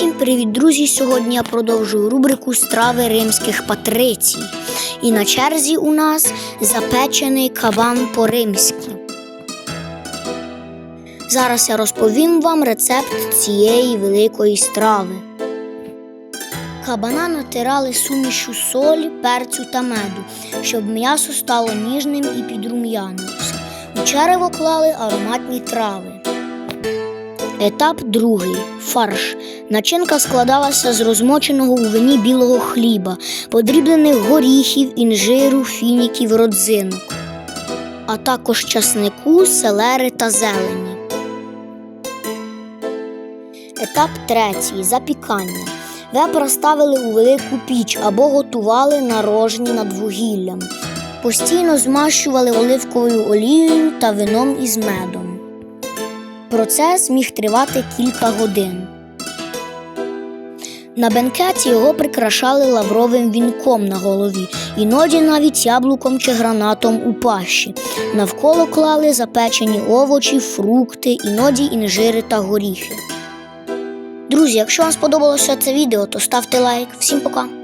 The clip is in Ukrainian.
Всім привіт, друзі! Сьогодні я продовжую рубрику страви римських патрицій. І на черзі у нас запечений кабан по-римськи. Зараз я розповім вам рецепт цієї великої страви. Кабана натирали сумішю солі, перцю та меду, щоб м'ясо стало ніжним і підрум'янилося. У черево клали ароматні трави. Етап другий фарш. Начинка складалася з розмоченого у вині білого хліба, подрібнених горіхів, інжиру, фініків, родзинок, а також часнику, селери та зелені. Етап третій запікання. Вепра ставили у велику піч або готували на рожні над вугіллям. Постійно змащували оливковою олією та вином із медом. Процес міг тривати кілька годин. На бенкеті його прикрашали лавровим вінком на голові, іноді навіть яблуком чи гранатом у пащі. Навколо клали запечені овочі, фрукти, іноді інжири та горіхи. Друзі, якщо вам сподобалося це відео, то ставте лайк. Всім пока!